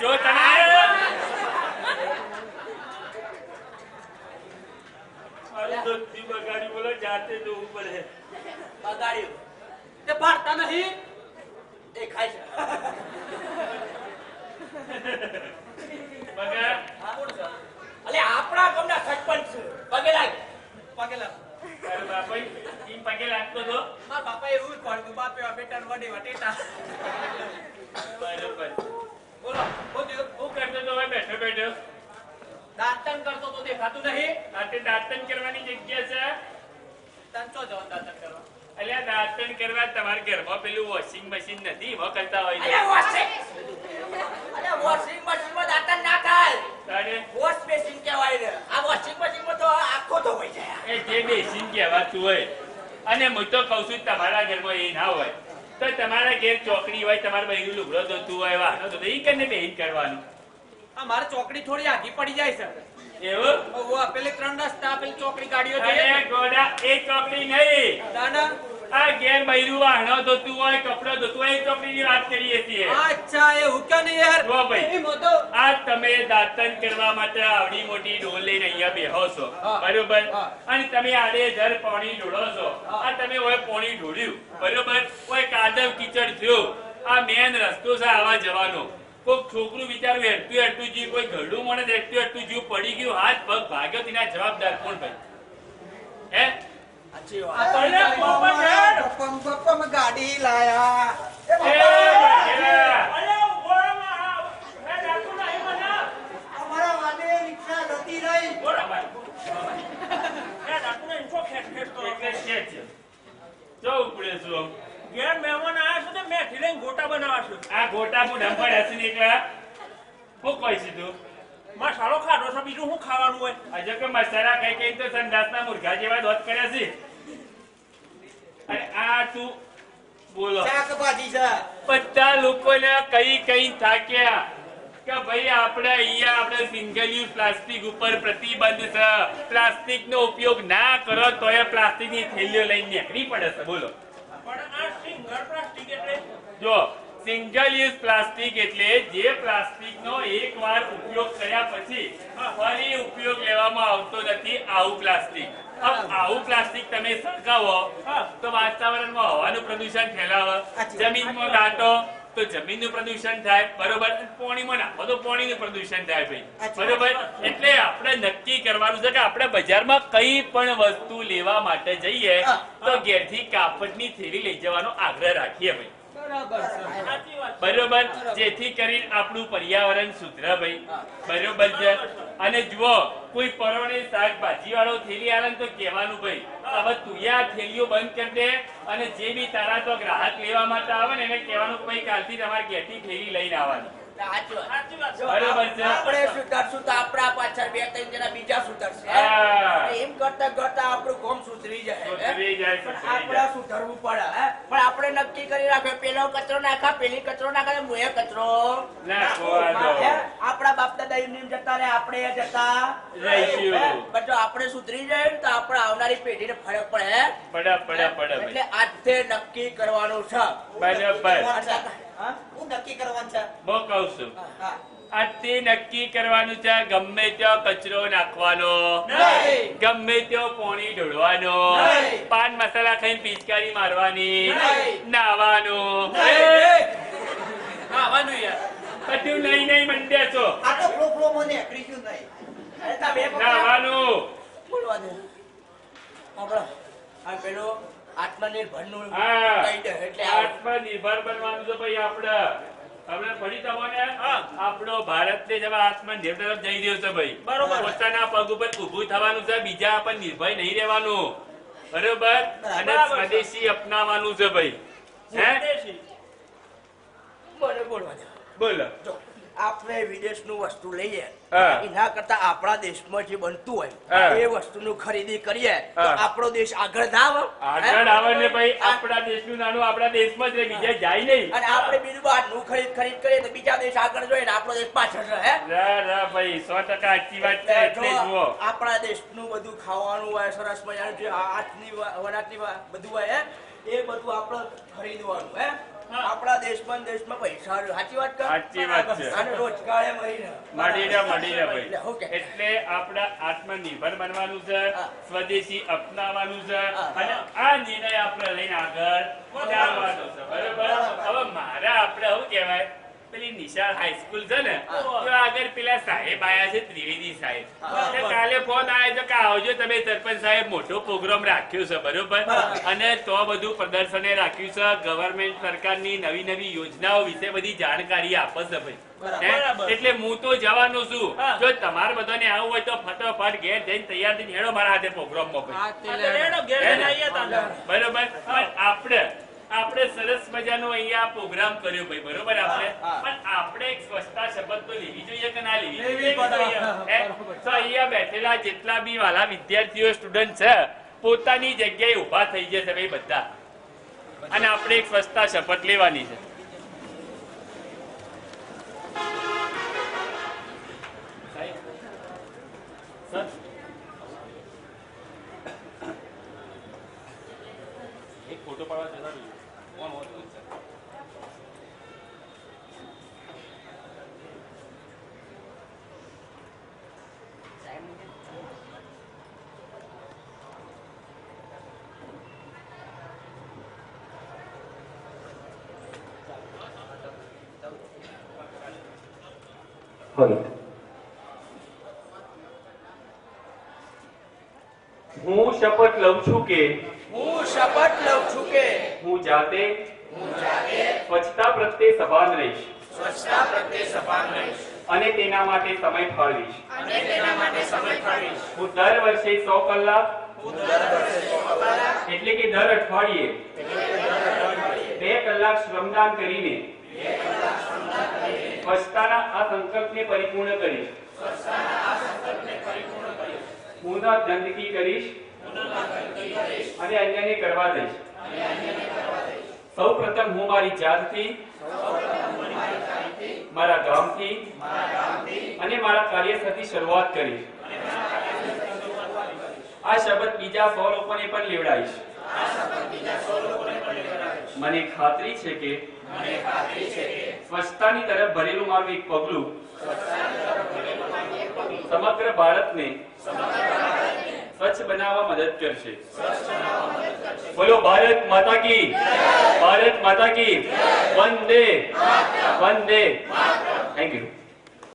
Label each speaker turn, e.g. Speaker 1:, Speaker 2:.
Speaker 1: જો તને બગાડી બોલો જાતે જોવું પડે.
Speaker 2: બગાડ્યું. તે ભારતા નહીં. એ ખાય છે.
Speaker 1: બગા?
Speaker 2: અલે આપણા ગામના સરપંચ છે. પગે લાગ પગે લાગ
Speaker 1: તારો બાપા ઈ પગે લાગતો તો.
Speaker 2: મારા બાપા એવું જ પાડતું બાપે બેટા વડે વટેટા.
Speaker 1: બરોબર.
Speaker 2: હું
Speaker 1: કરતો તો બેઠો બેઠો
Speaker 2: દાંતણ કરતો તો દેખાતું નહીં.
Speaker 1: આ તે દાંતન કરવાની જગ્યા છે
Speaker 2: તને ચો જવાનું કરવા
Speaker 1: એટલે દાંતન કરવા તમારા ઘરમાં પેલું વોશિંગ મશીન નથી એમાં કરતા હોય છે
Speaker 2: વોશિંગ અરે વોશિંગ મશીનમાં દાંતણ ના થાય.
Speaker 1: તારે?
Speaker 2: વોશ બેસિન કહેવાય ને. આ વોશિંગ મશીનમાં તો આખો તો હોય જાય.
Speaker 1: એ જે બેસીન કહેવાતું હોય. અને હું તો કઉ છું તમારા ઘરમાં એ ના હોય. તો તમારા ઘેર ચોકડી હોય તમારે બહેરું લુગડો ધોતું હોય વાહનો ધોતું ઈ કરીને બેહીન કરવાનું?
Speaker 2: આ મારે ચોકડી થોડી આઘી પડી જાય સર
Speaker 1: એવું?
Speaker 2: ઓ પેલી ત્રણ રસ્તા પેલી ચોકડી ગાડીઓ
Speaker 1: અરે ગોડા એ ચોકડી નહીં.
Speaker 2: દાદા?
Speaker 1: આ ઘેર બૈરું વાહનો ધોતું હોય કપડો ધોતું હોય એ ચોકડીની વાત કરીએ છીએ.
Speaker 2: અચ્છા એ યાર?
Speaker 1: ભાઈ. આ તમે દાંતન કરવા માટે આવડી મોટી ડોલ લઈને અહીંયા બેહો છો. બરોબર? અને તમે આડે ધર પાણી ઢોળો છો. આ તમે ઓય પાણી ઢોળ્યું બરોબર? કાદવ કીચડ થયો. આ મેન રસ્તો છે આવા જવાનો. કોઈક છોકરું વિચારું હેડતું હેડતું જીવ. કોઈ ઘરડું મને હેડતું હેડતું જીવ. પડી ગયું હાથ પગ ભાગ્યો તેના જવાબદાર કોણ ભાઈ? હે?
Speaker 3: ગાડી લાયા. એ
Speaker 1: એ,
Speaker 3: બાપા,
Speaker 1: ભાગેલા!
Speaker 3: મહેમાન આવ્યા રિક્ષા જતી રહી
Speaker 1: એટલે ગોટા બનાવા છું. આ ગોટા હું ડંપર હસી નીકળ્યા. હું કોઈ સીધું? આજે કે મસાલા કઈ કઈ તો સંદાસના મુર્ગા જેવા દોત કર્યા છે. અને આ તું બોલો.
Speaker 3: શાકભાજી છે.
Speaker 1: બધા લોકોને કઈ કઈ થાક્યા કે ભાઈ આપણે અહીંયા આપણે સિંગલ યુઝ પ્લાસ્ટિક ઉપર પ્રતિબંધ છે. પ્લાસ્ટિક નો ઉપયોગ ના કરો તો એ પ્લાસ્ટિકની થેલીઓ લઈને નીકળી પડે છે. બોલો. જો સિંગલ યુઝ પ્લાસ્ટિક એટલે જે પ્લાસ્ટિક નો એકવાર ઉપયોગ કર્યા પછી ફરી ઉપયોગ લેવામાં આવતો નથી આવું પ્લાસ્ટિક. આવું પ્લાસ્ટિક તમે સળગાવો તો વાતાવરણમાં હવાનું પ્રદૂષણ ફેલાવે. જમીનમાં દાટો તો જમીનનું પ્રદૂષણ થાય બરોબર? પાણીમાં નાખો તો પાણીનું પ્રદૂષણ થાય ભાઈ. બરોબર? એટલે આપણે નક્કી કરવાનું છે કે આપણે બજારમાં કઈ પણ વસ્તુ લેવા માટે જઈએ તો ઘેરથી કાપડની થેલી લઈ જવાનો આગ્રહ રાખીએ ભાઈ.
Speaker 2: બરોબર
Speaker 1: જેથી કરીને આપણું પર્યાવરણ સુધરે ભાઈ. બરોબર છે? અને જુઓ કોઈ પરોણે શાકભાજી વાળો થેલી આવે તો કહેવાનું ભાઈ હવે તું આ થેલીઓ બંધ કરી દે અને જે બી તારા તો ગ્રાહક લેવા માટે આવે ને, એને કહેવાનું કે ભાઈ કાલથી તમારે ઘેરથી થેલી લઈને આવવાની.
Speaker 2: આપણે સુધરશું તો આપણા પાછળ બે ત્રણ જણા બીજા સુધરશે. એમ કરતા કરતા આપણું કોમ સુધરી જાય હે?
Speaker 1: સુધરી જાય,
Speaker 2: પણ
Speaker 1: સુધરી
Speaker 2: આપણે
Speaker 1: જાય.
Speaker 2: સુધરવું પડે પણ આપણે નક્કી કરી રાખ્યો પેલો કચરો નાખા પેલી કચરો નાખા હું કચરો આપણા બાપ દાદા એમને જતા રે આપણે જતા.
Speaker 1: રહીશું.
Speaker 2: પણ જો આપણે સુધરી જાય ને તો આપણે આવનારી પેઢીને ફરક પડે
Speaker 1: પડે પડે પડે
Speaker 2: એટલે આજે નક્કી કરવાનું છે.
Speaker 1: બરોબર.
Speaker 2: હા?
Speaker 3: નક્કી કરવાનું છે?
Speaker 1: બહુ કહું છું. નક્કી કરવાનું છે ગમે ત્યાં કચરો નાખવાનો. ગમે ત્યાં પોણી ઢોળવાનો. પાન મસાલા ખાઈને પિચકારી મારવાની.
Speaker 2: નહીં.
Speaker 1: નાવાનું.
Speaker 2: ખાવાનું યાર.
Speaker 1: બધું લઈ નહીં મંડ્યા છો.
Speaker 3: આ તો મને નહીં.
Speaker 2: અરે.
Speaker 1: નાવાનું.
Speaker 2: બોલવા દે. આપણો. આ પેલો આત્મનિર્ભરનું
Speaker 1: હા
Speaker 2: કહી દે એટલે
Speaker 1: આત્મનિર્ભર બનવાનું છે ભાઈ આપણે. આપણે ફરી તમને આપણો ભારત ને જવા આત્મનિર્ભર તરફ જઈ રહ્યો છે ભાઈ.
Speaker 2: બરોબર.
Speaker 1: પોતાના પગ ઉપર ઊભું થવાનું છે બીજા પર નિર્ભય નહીં રહેવાનું. બરોબર? અને સ્વદેશી અપનાવવાનું છે ભાઈ. હે
Speaker 2: બોલો બોલવા
Speaker 1: બોલો.
Speaker 2: જો. આપણે વિદેશનું વસ્તુ લઈએ. એના કરતા આપણા દેશમાં જે બનતું હોય એ વસ્તુનું ખરીદી કરીએ તો આપણો દેશ આગળ ના આવે.
Speaker 1: આગળ? આવે ને ભાઈ આપણા દેશનું નાનું આપણા દેશમાં જ રહે બીજા જાય નહીં.
Speaker 2: અને આપણે બીજું બહારનું ખરીદ ખરીદ કરીએ તો બીજા દેશ આગળ જોઈએ ને આપણો દેશ પાછળ રહે
Speaker 1: ભાઈ સો ટકા સાચી વાત છે એટલે જુઓ.
Speaker 2: આપણા દેશનું બધું ખાવાનું હોય સરસ મજાનું જે હાથની વા- બધું હોય હે, એ બધું આપણે ખરીદવાનું હે? આપણા દેશમાં દેશમાં પૈસા સાચી વાત કર?
Speaker 1: સાચી વાત છે.
Speaker 2: અને રોજગારે
Speaker 1: મળી રહ્યા મળી રહ્યા ભાઈ. એટલે આપણા આત્મનિર્ભર બનવાનું છે સ્વદેશી અપનાવવાનું છે અને આ નિર્ણય આપણે લઈને આગળ ચાલવાનો છે. બરોબર. હવે મારા આપણે શું કહેવાય? પેલી નિશાળ હાઈસ્કૂલ છે ને આગળ પેલા સાહેબ આયા છે ત્રિવેદી સાહેબ. કાલે ફોન આવ્યો કે આવજો તમે સરપંચ સાહેબ મોટો પ્રોગ્રામ રાખ્યો છે બરોબર? અને તો બધું પ્રદર્શને રાખ્યું છે ગવર્મેન્ટ સરકારની નવી નવી યોજનાઓ વિશે બધી જાણકારી આપે છે ભાઈ. એટલે હું તો જવાનો છું. જો તમારે બધાને આવું હોય તો ફટોફટ ઘેર જઈને તૈયાર થઈને હેડો મારા હાથે
Speaker 2: પ્રોગ્રામ તાને.
Speaker 1: બરોબર? પણ આપણે આપણે સરસ મજાનો અહીંયા પ્રોગ્રામ કર્યો ભાઈ બરોબર આપણે? પણ આપણે એક સ્વચ્છતા શપથ તો લેવી જોઈએ કે ના લેવી
Speaker 2: લેવી
Speaker 1: તો અહીંયા બેઠેલા જેટલા બી વાલા વિદ્યાર્થીઓ સ્ટુડન્ટ છે પોતાની જગ્યાએ ઊભા થઈ જશે ભાઈ બધા. અને આપણે એક સ્વચ્છતા શપથ લેવાની છે. એક ફોટો પાડવા જતા હું શપથ લઉં છું કે
Speaker 2: હું શપથ લઉં છું કે
Speaker 1: હું જાતે સ્વચ્છતા પ્રત્યે સભાન રહીશ.
Speaker 2: સ્વચ્છતા પ્રત્યે સભાન રહીશ.
Speaker 1: અને તેના માટે સમય ફાળવીશ.
Speaker 2: અને તેના માટે સમય ફાળવીશ.
Speaker 1: હું દર વર્ષે સો કલાક
Speaker 2: હું દર વર્ષે સો કલાક
Speaker 1: એટલે કે દર અઠવાડિયે બે કલાક શ્રમદાન કરીને સ્વચ્છતાના આ સંકલ્પને પરિપૂર્ણ કરીશ. હું ગંદકી કરીશ. અને અન્યને કરવા દઈશ સૌ પ્રથમ હું મારી જાતથી, મારા ગામથી અને મારા કાર્યસ્થળથી શરૂઆત કરીશ. આ શબ્દ બીજા સો લોકોને પણ લેવડાવીશ. મને ખાતરી છે કે સ્વચ્છતાની તરફ ભરેલું મારું એક પગલું સમગ્ર ભારતને સ્વચ્છ બનાવવા મદદ કરશે. બોલો, ભારત માતા કી ભારત માતા કી વંદે વંદે થેન્ક યુ